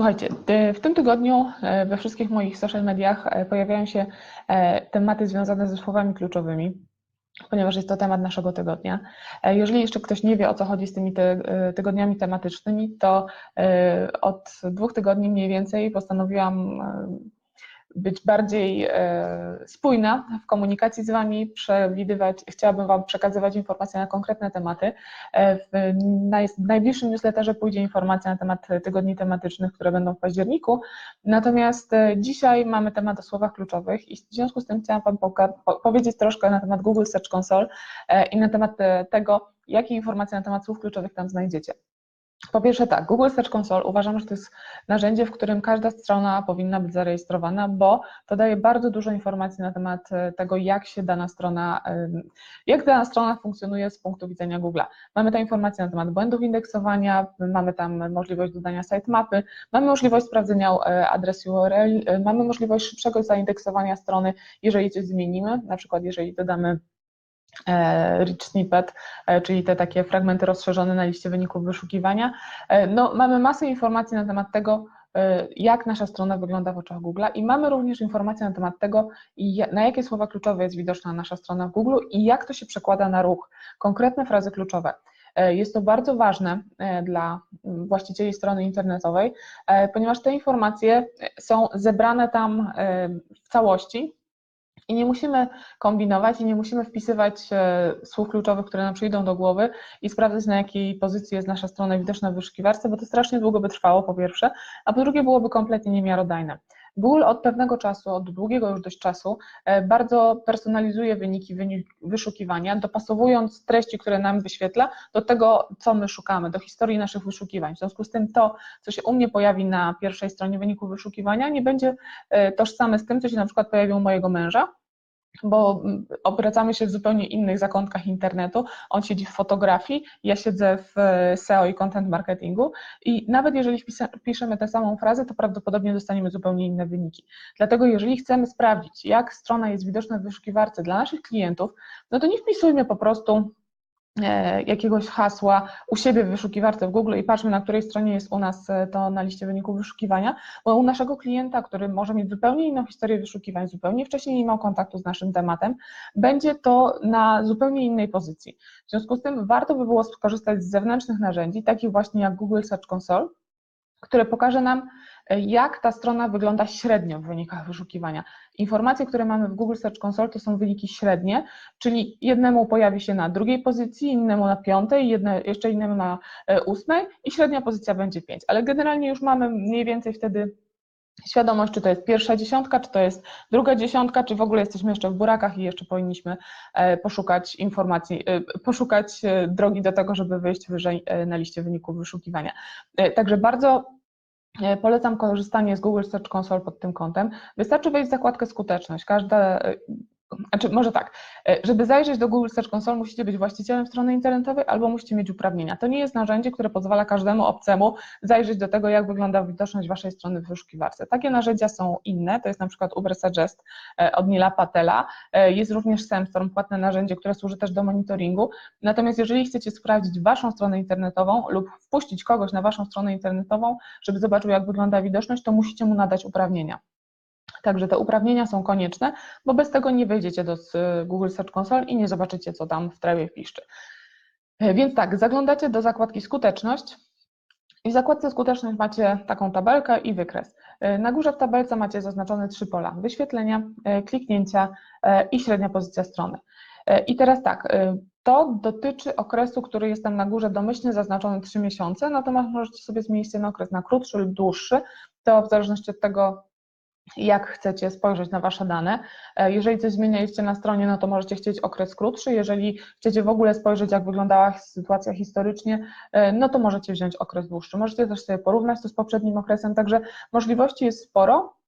Słuchajcie, w tym tygodniu we wszystkich moich social mediach pojawiają się tematy związane ze słowami kluczowymi ponieważ jest to temat naszego tygodnia. E, jeżeli jeszcze ktoś nie wie, o co chodzi z tymi e, tygodniami tematycznymi, to e, od dwóch tygodni mniej więcej postanowiłam być bardziej e, spójna w komunikacji z Wami, przewidywać, chciałabym Wam przekazywać informacje na konkretne tematy. E, w najbliższym newsletterze pójdzie informacja na temat tygodni tematycznych, które będą w październiku, natomiast e, dzisiaj mamy temat o słowach kluczowych i w związku z tym chciałam Wam powiedzieć troszkę na temat Google Search Console i na temat tego, jakie informacje na temat słów kluczowych tam znajdziecie. Po pierwsze tak, Google Search Console uważam, że to jest narzędzie, w którym każda strona powinna być zarejestrowana, bo to daje bardzo dużo informacji na temat e, tego, jak się dana strona, jak dana strona funkcjonuje z punktu widzenia Google'a. Mamy tam informacje na temat błędów indeksowania, mamy tam możliwość dodania sitemapy, mamy możliwość sprawdzenia e, adresu URL, e, mamy możliwość szybszego zaindeksowania strony, jeżeli coś zmienimy, na przykład jeżeli dodamy rich snippet, e, czyli te takie fragmenty rozszerzone na liście wyników wyszukiwania. E, no, mamy masę informacji na temat tego, jak nasza strona wygląda w oczach Google i mamy również informacje na temat tego, na jakie słowa kluczowe jest widoczna nasza strona w Google i jak to się przekłada na ruch, konkretne frazy kluczowe. Jest to bardzo ważne dla właścicieli strony internetowej, ponieważ te informacje są zebrane tam w całości, i nie musimy kombinować i nie musimy wpisywać e, słów kluczowych, które nam przyjdą do głowy i sprawdzać, na jakiej pozycji jest nasza strona widoczna w wyszukiwarce, bo to strasznie długo by trwało, po pierwsze, a po drugie byłoby kompletnie niemiarodajne. Google od pewnego czasu, od długiego już dość czasu, e, bardzo personalizuje wyniki wyszukiwania, dopasowując treści, które nam wyświetla, do tego, co my szukamy, do historii naszych wyszukiwań. W związku z tym to, co się u mnie pojawi na pierwszej stronie wyniku wyszukiwania, nie będzie e, tożsame z tym, co się na przykład pojawi u mojego męża, bo mm, obracamy się w zupełnie innych zakątkach internetu. On siedzi w fotografii, ja siedzę w e, SEO i content marketingu i nawet jeżeli wpiszemy tę samą frazę, to prawdopodobnie dostaniemy zupełnie inne wyniki. Dlatego jeżeli chcemy sprawdzić, jak strona jest widoczna w wyszukiwarce dla naszych klientów, no to nie wpisujmy po prostu jakiegoś hasła u siebie w wyszukiwarce w Google i patrzmy, na której stronie jest u nas e, to na liście wyników wyszukiwania, bo u naszego klienta, który może mieć zupełnie inną historię wyszukiwań, zupełnie wcześniej nie miał kontaktu z naszym tematem, będzie to na zupełnie innej pozycji. W związku z tym warto by było skorzystać z zewnętrznych narzędzi, takich właśnie jak Google Search Console, które pokaże nam, jak ta strona wygląda średnio w wynikach wyszukiwania. Informacje, które mamy w Google Search Console to są wyniki średnie, czyli jednemu pojawi się na drugiej pozycji, innemu na piątej, jedne, jeszcze innemu na e, ósmej i średnia pozycja będzie pięć. ale generalnie już mamy mniej więcej wtedy świadomość, czy to jest pierwsza dziesiątka, czy to jest druga dziesiątka, czy w ogóle jesteśmy jeszcze w burakach i jeszcze powinniśmy e, poszukać informacji, e, poszukać drogi do tego, żeby wyjść wyżej na liście wyników wyszukiwania. Także bardzo polecam korzystanie z Google Search Console pod tym kątem. Wystarczy wejść w zakładkę skuteczność. Każda znaczy, może tak, e, żeby zajrzeć do Google Search Console, musicie być właścicielem strony internetowej albo musicie mieć uprawnienia. To nie jest narzędzie, które pozwala każdemu obcemu zajrzeć do tego, jak wygląda widoczność waszej strony w wyszukiwarce. Takie narzędzia są inne, to jest na przykład Uber Suggest e, od Nila Patela, e, jest również Semstorm, płatne narzędzie, które służy też do monitoringu. Natomiast jeżeli chcecie sprawdzić waszą stronę internetową lub wpuścić kogoś na waszą stronę internetową, żeby zobaczył, jak wygląda widoczność, to musicie mu nadać uprawnienia. Także te uprawnienia są konieczne, bo bez tego nie wejdziecie do Google Search Console i nie zobaczycie, co tam w trawie piszczy. E, więc tak, zaglądacie do zakładki skuteczność i w zakładce skuteczność macie taką tabelkę i wykres. E, na górze w tabelce macie zaznaczone trzy pola, wyświetlenia, e, kliknięcia i średnia pozycja strony. I teraz tak, to dotyczy okresu, który jest tam na górze domyślnie zaznaczony 3 miesiące, natomiast możecie sobie zmienić ten okres na krótszy lub dłuższy, to w zależności od tego, jak chcecie spojrzeć na Wasze dane. E, jeżeli coś zmienialiście na stronie, no to możecie chcieć okres krótszy. Jeżeli chcecie w ogóle spojrzeć, jak wyglądała sytuacja historycznie, e, no to możecie wziąć okres dłuższy. Możecie też sobie porównać to z poprzednim okresem, także możliwości jest sporo.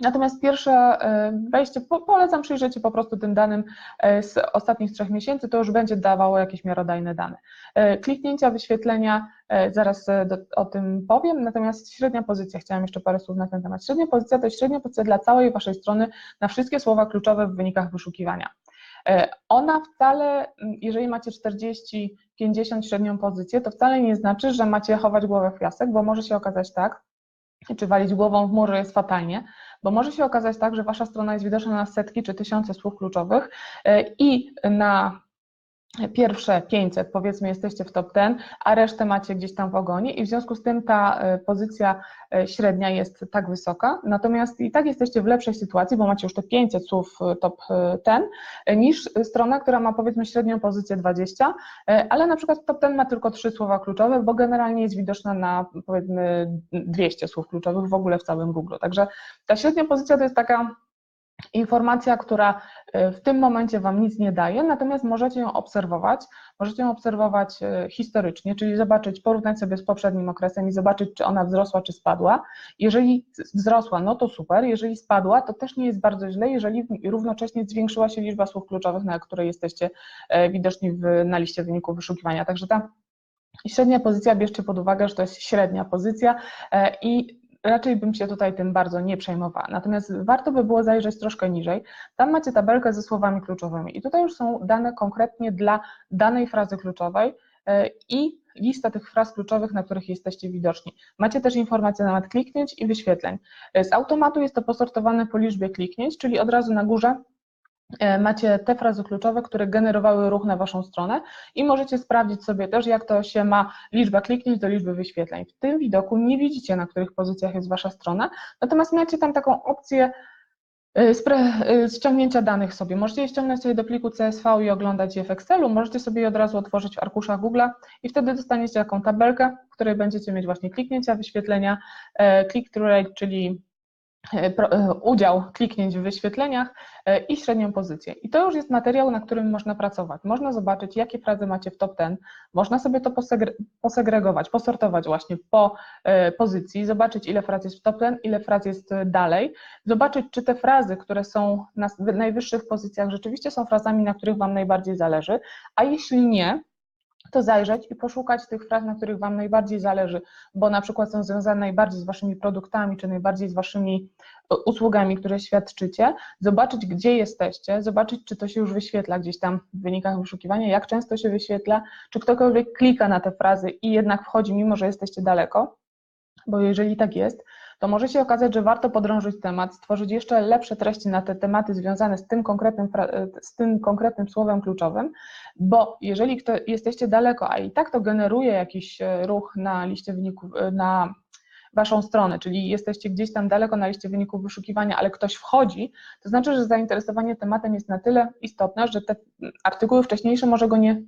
Natomiast pierwsze e, wejście, polecam przyjrzeć się po prostu tym danym e, z ostatnich trzech miesięcy, to już będzie dawało jakieś miarodajne dane. E, kliknięcia, wyświetlenia, zaraz do, o tym powiem, natomiast średnia pozycja, chciałam jeszcze parę słów na ten temat. Średnia pozycja to średnia pozycja dla całej Waszej strony na wszystkie słowa kluczowe w wynikach wyszukiwania. Ona wcale, jeżeli macie 40, 50 średnią pozycję, to wcale nie znaczy, że macie chować głowę w piasek, bo może się okazać tak, czy walić głową w mur, jest fatalnie, bo może się okazać tak, że wasza strona jest widoczna na setki czy tysiące słów kluczowych i na pierwsze 500, powiedzmy jesteście w top 10, a resztę macie gdzieś tam w ogonie i w związku z tym ta e, pozycja e, średnia jest tak wysoka, natomiast i tak jesteście w lepszej sytuacji, bo macie już te 500 słów e, top 10, niż strona, która ma powiedzmy średnią pozycję 20, ale na przykład top 10 ma tylko 3 słowa kluczowe, bo generalnie jest widoczna na powiedzmy 200 słów kluczowych w ogóle w całym Google, także ta średnia pozycja to jest taka informacja, która e, w tym momencie Wam nic nie daje, natomiast możecie ją obserwować, możecie ją obserwować e, historycznie, czyli zobaczyć, porównać sobie z poprzednim okresem i zobaczyć, czy ona wzrosła, czy spadła. Jeżeli wzrosła, no to super, jeżeli spadła, to też nie jest bardzo źle, jeżeli równocześnie zwiększyła się liczba słów kluczowych, na które jesteście e, widoczni w, na liście wyników wyszukiwania. Także ta średnia pozycja, bierzcie pod uwagę, że to jest średnia pozycja i raczej bym się tutaj tym bardzo nie przejmowała. Natomiast warto by było zajrzeć troszkę niżej. Tam macie tabelkę ze słowami kluczowymi i tutaj już są dane konkretnie dla danej frazy kluczowej e, i lista tych fraz kluczowych, na których jesteście widoczni. Macie też informacje na temat kliknięć i wyświetleń. E, z automatu jest to posortowane po liczbie kliknięć, czyli od razu na górze macie te frazy kluczowe, które generowały ruch na Waszą stronę i możecie sprawdzić sobie też, jak to się ma liczba kliknięć do liczby wyświetleń. W tym widoku nie widzicie, na których pozycjach jest Wasza strona, natomiast macie tam taką opcję e, e, ściągnięcia danych sobie. Możecie je ściągnąć sobie do pliku CSV i oglądać je w Excelu, możecie sobie je od razu otworzyć w arkuszach Google i wtedy dostaniecie taką tabelkę, w której będziecie mieć właśnie kliknięcia, wyświetlenia, click-through rate, czyli E, e, udział kliknięć w wyświetleniach e, i średnią pozycję. I to już jest materiał, na którym można pracować. Można zobaczyć, jakie frazy macie w top 10, można sobie to posegregować, posortować właśnie po pozycji, zobaczyć, ile fraz jest w top 10, ile fraz jest dalej, zobaczyć, czy te frazy, które są na najwyższych pozycjach, rzeczywiście są frazami, na których Wam najbardziej zależy, a jeśli nie, to zajrzeć i poszukać tych fraz, na których Wam najbardziej zależy, bo na przykład są związane najbardziej z Waszymi produktami, czy najbardziej z Waszymi e, usługami, które świadczycie, zobaczyć, gdzie jesteście, zobaczyć, czy to się już wyświetla gdzieś tam w wynikach wyszukiwania, jak często się wyświetla, czy ktokolwiek klika na te frazy i jednak wchodzi, mimo że jesteście daleko, bo jeżeli tak jest, to może się okazać, że warto podrążyć temat, stworzyć jeszcze lepsze treści na te tematy związane z tym konkretnym, z tym konkretnym słowem kluczowym, bo jeżeli kto, jesteście daleko, a i tak to generuje jakiś e, ruch na liście wyników, e, na Waszą stronę, czyli jesteście gdzieś tam daleko na liście wyników wyszukiwania, ale ktoś wchodzi, to znaczy, że zainteresowanie tematem jest na tyle istotne, że te artykuły wcześniejsze może go nie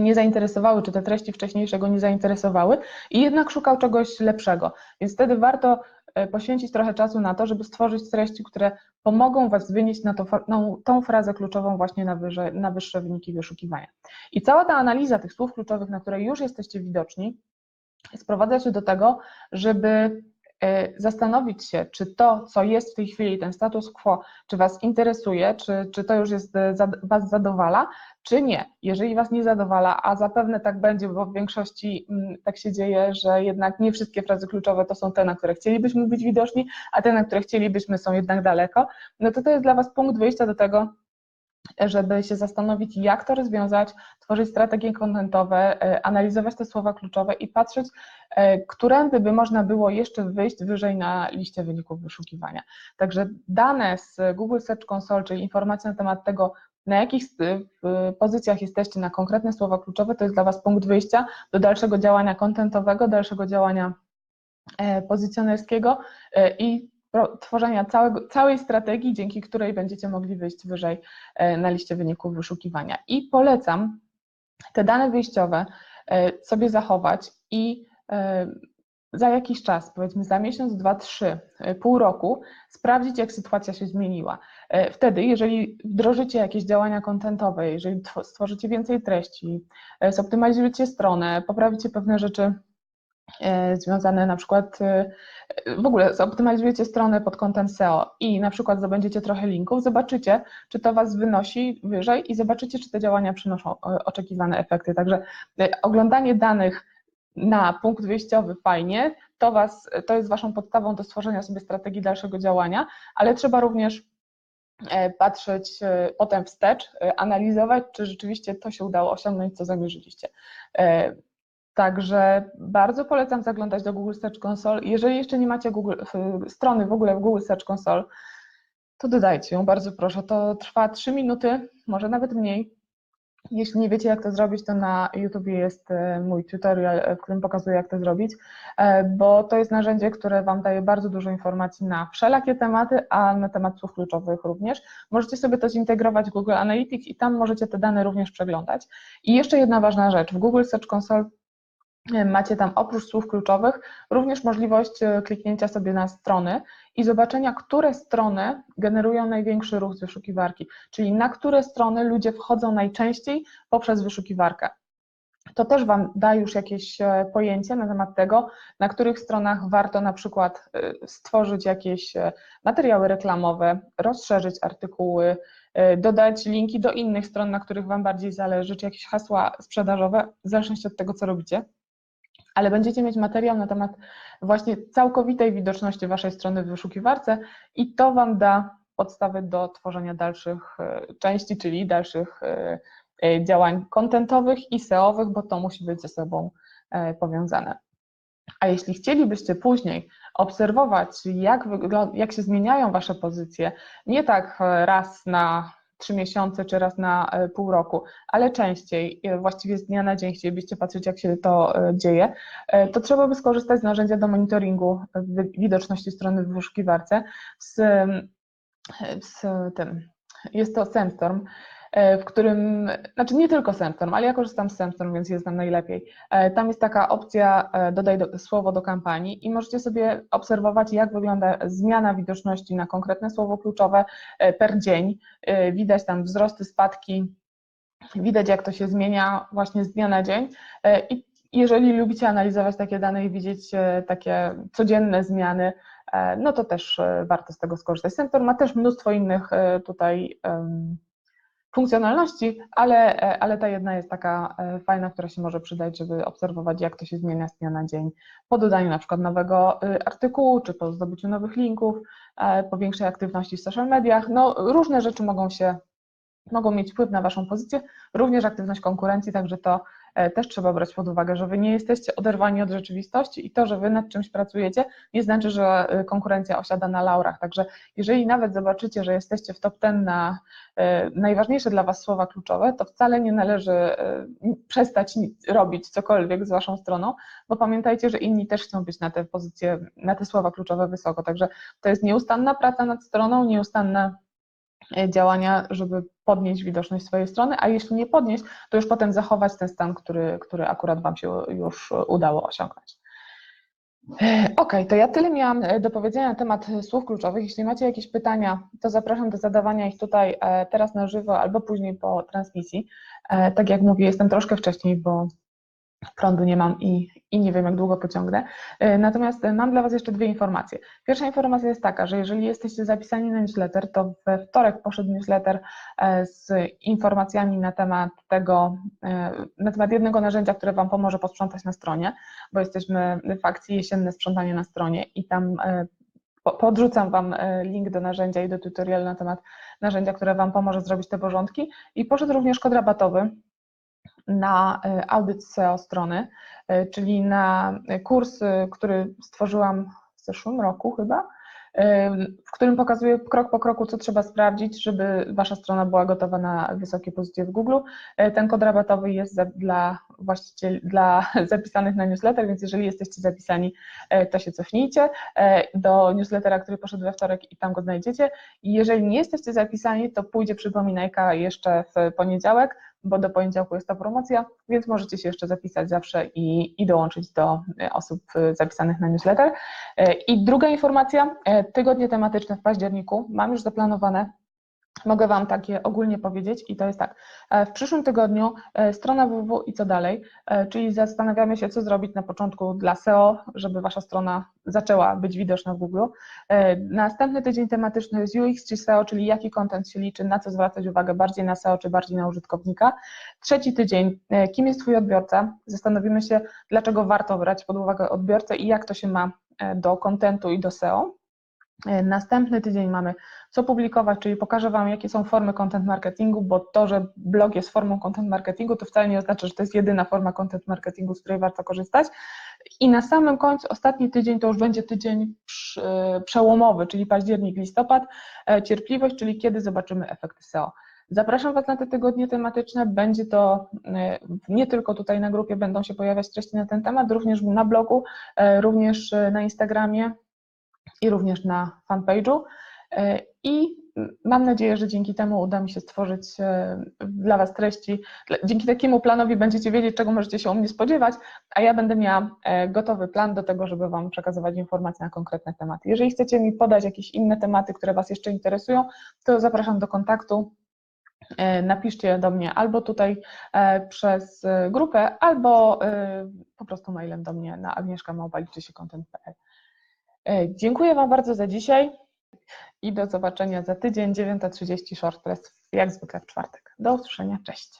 nie zainteresowały, czy te treści wcześniejszego nie zainteresowały i jednak szukał czegoś lepszego. Więc wtedy warto e, poświęcić trochę czasu na to, żeby stworzyć treści, które pomogą Was wynieść na, to, na tą frazę kluczową właśnie na, na wyższe wyniki wyszukiwania. I cała ta analiza tych słów kluczowych, na które już jesteście widoczni, sprowadza się do tego, żeby zastanowić się, czy to, co jest w tej chwili, ten status quo, czy Was interesuje, czy, czy to już jest, e, Was zadowala, czy nie. Jeżeli Was nie zadowala, a zapewne tak będzie, bo w większości mm, tak się dzieje, że jednak nie wszystkie frazy kluczowe to są te, na które chcielibyśmy być widoczni, a te, na które chcielibyśmy są jednak daleko, no to to jest dla Was punkt wyjścia do tego, żeby się zastanowić, jak to rozwiązać, tworzyć strategie kontentowe, e, analizować te słowa kluczowe i patrzeć, e, którędy by można było jeszcze wyjść wyżej na liście wyników wyszukiwania. Także dane z Google Search Console, czyli informacje na temat tego, na jakich pozycjach jesteście na konkretne słowa kluczowe, to jest dla Was punkt wyjścia do dalszego działania kontentowego, dalszego działania e, pozycjonerskiego i tworzenia całego, całej strategii, dzięki której będziecie mogli wyjść wyżej e, na liście wyników wyszukiwania. I polecam te dane wyjściowe e, sobie zachować i e, za jakiś czas, powiedzmy za miesiąc, dwa, trzy, pół roku, sprawdzić, jak sytuacja się zmieniła. Wtedy, jeżeli wdrożycie jakieś działania kontentowe, jeżeli stworzycie więcej treści, zoptymalizujecie stronę, poprawicie pewne rzeczy związane na przykład, e, w ogóle zoptymalizujecie stronę pod kątem SEO i na przykład zdobędziecie trochę linków, zobaczycie, czy to Was wynosi wyżej i zobaczycie, czy te działania przynoszą e, oczekiwane efekty. Także oglądanie danych na punkt wyjściowy fajnie, to, was, to jest Waszą podstawą do stworzenia sobie strategii dalszego działania, ale trzeba również patrzeć potem wstecz, analizować, czy rzeczywiście to się udało osiągnąć, co zamierzyliście. Także bardzo polecam zaglądać do Google Search Console. Jeżeli jeszcze nie macie Google, strony w ogóle w Google Search Console, to dodajcie ją, bardzo proszę. To trwa 3 minuty, może nawet mniej. Jeśli nie wiecie, jak to zrobić, to na YouTube jest e, mój tutorial, e, w którym pokazuję, jak to zrobić, e, bo to jest narzędzie, które Wam daje bardzo dużo informacji na wszelakie tematy, a na temat słów kluczowych również. Możecie sobie to zintegrować w Google Analytics i tam możecie te dane również przeglądać. I jeszcze jedna ważna rzecz, w Google Search Console Macie tam oprócz słów kluczowych również możliwość e, kliknięcia sobie na strony i zobaczenia, które strony generują największy ruch z wyszukiwarki, czyli na które strony ludzie wchodzą najczęściej poprzez wyszukiwarkę. To też Wam da już jakieś e, pojęcie na temat tego, na których stronach warto na przykład e, stworzyć jakieś materiały reklamowe, rozszerzyć artykuły, dodać linki do innych stron, na których Wam bardziej zależy, czy jakieś hasła sprzedażowe, w zależności od tego, co robicie ale będziecie mieć materiał na temat właśnie całkowitej widoczności Waszej strony w wyszukiwarce i to Wam da podstawy do tworzenia dalszych e, części, czyli dalszych e, e, działań kontentowych i SEOwych, bo to musi być ze sobą powiązane. A jeśli chcielibyście później obserwować, jak, jak się zmieniają Wasze pozycje, nie tak raz na trzy miesiące czy raz na e, pół roku, ale częściej, e, właściwie z dnia na dzień chcielibyście patrzeć, jak się to e, dzieje, to trzeba by skorzystać z narzędzia do monitoringu widoczności strony w wyszukiwarce z, z tym. Jest to Sandstorm. E, w którym, znaczy nie tylko SEMSTORM, ale ja korzystam z SEMSTORM, więc jest znam najlepiej. E, tam jest taka opcja e, dodaj do, słowo do kampanii i możecie sobie obserwować, jak wygląda zmiana widoczności na konkretne słowo kluczowe per dzień. Widać tam wzrosty, spadki, widać jak to się zmienia właśnie z dnia na dzień i jeżeli lubicie analizować takie dane i widzieć takie codzienne zmiany, no to też warto z tego skorzystać. Semtor ma też mnóstwo innych tutaj funkcjonalności, ale, e, ale ta jedna jest taka e, fajna, która się może przydać, żeby obserwować, jak to się zmienia z dnia na dzień po dodaniu na przykład nowego y, artykułu, czy po zdobyciu nowych linków, e, po większej aktywności w social mediach. No, różne rzeczy mogą się mogą mieć wpływ na Waszą pozycję, również aktywność konkurencji, także to też trzeba brać pod uwagę, że wy nie jesteście oderwani od rzeczywistości i to, że wy nad czymś pracujecie, nie znaczy, że e, konkurencja osiada na laurach. Także jeżeli nawet zobaczycie, że jesteście w top ten na e, najważniejsze dla was słowa kluczowe, to wcale nie należy przestać robić cokolwiek z waszą stroną, bo pamiętajcie, że inni też chcą być na te pozycje, na te słowa kluczowe wysoko. Także to jest nieustanna praca nad stroną, nieustanna E, działania, żeby podnieść widoczność swojej strony, a jeśli nie podnieść, to już potem zachować ten stan, który, który akurat Wam się już udało osiągnąć. E, ok, to ja tyle miałam e, do powiedzenia na temat słów kluczowych. Jeśli macie jakieś pytania, to zapraszam do zadawania ich tutaj teraz na żywo albo później po transmisji. Tak jak mówię, jestem troszkę wcześniej, bo prądu nie mam i, i nie wiem, jak długo pociągnę. E, natomiast mam dla Was jeszcze dwie informacje. Pierwsza informacja jest taka, że jeżeli jesteście zapisani na newsletter, to we wtorek poszedł newsletter e, z informacjami na temat tego, e, na temat jednego narzędzia, które Wam pomoże posprzątać na stronie, bo jesteśmy w akcji jesienne sprzątanie na stronie i tam podrzucam Wam link do narzędzia i do tutorialu na temat narzędzia, które Wam pomoże zrobić te porządki. I poszedł również kod rabatowy, na e, audyt SEO strony, e, czyli na kurs, e, który stworzyłam w zeszłym roku chyba, w którym pokazuję krok po kroku, co trzeba sprawdzić, żeby Wasza strona była gotowa na wysokie pozycje w Google. Ten kod rabatowy jest dla właścicieli, dla zapisanych na newsletter, więc jeżeli jesteście zapisani, to się cofnijcie do newslettera, który poszedł we wtorek i tam go znajdziecie. I jeżeli nie jesteście zapisani, to pójdzie przypominajka jeszcze w poniedziałek, bo do poniedziałku jest ta promocja, więc możecie się jeszcze zapisać zawsze i, i dołączyć do e, osób e, zapisanych na newsletter. E, I druga informacja, tygodnie tematyczne w październiku mam już zaplanowane Mogę Wam takie ogólnie powiedzieć i to jest tak. W przyszłym tygodniu strona www i co dalej, czyli zastanawiamy się, co zrobić na początku dla SEO, żeby Wasza strona zaczęła być widoczna w Google. Następny tydzień tematyczny jest UX czy SEO, czyli jaki kontent się liczy, na co zwracać uwagę, bardziej na SEO czy bardziej na użytkownika. Trzeci tydzień, kim jest Twój odbiorca? Zastanowimy się, dlaczego warto brać pod uwagę odbiorcę i jak to się ma do kontentu i do SEO. E, Następny tydzień mamy co publikować, czyli pokażę Wam, jakie są formy content marketingu, bo to, że blog jest formą content marketingu, to wcale nie oznacza, że to jest jedyna forma content marketingu, z której warto korzystać. I na samym końcu, ostatni tydzień to już będzie tydzień przełomowy, czyli październik, listopad, e, cierpliwość, czyli kiedy zobaczymy efekty SEO. Zapraszam Was na te tygodnie tematyczne. Będzie to e, nie tylko tutaj na grupie będą się pojawiać treści na ten temat, również na blogu, również na Instagramie i również na fanpage'u. E, I mam nadzieję, że dzięki temu uda mi się stworzyć e, dla Was treści. Dzięki takiemu planowi będziecie wiedzieć, czego możecie się u mnie spodziewać, a ja będę miała e, gotowy plan do tego, żeby Wam przekazywać informacje na konkretne tematy. Jeżeli chcecie mi podać jakieś inne tematy, które Was jeszcze interesują, to zapraszam do kontaktu. Napiszcie do mnie albo tutaj przez grupę, albo po prostu mailem do mnie na agnieszka.małpa.content.pl. Dziękuję Wam bardzo za dzisiaj i do zobaczenia za tydzień, 9.30 short press, jak zwykle w czwartek. Do usłyszenia, cześć.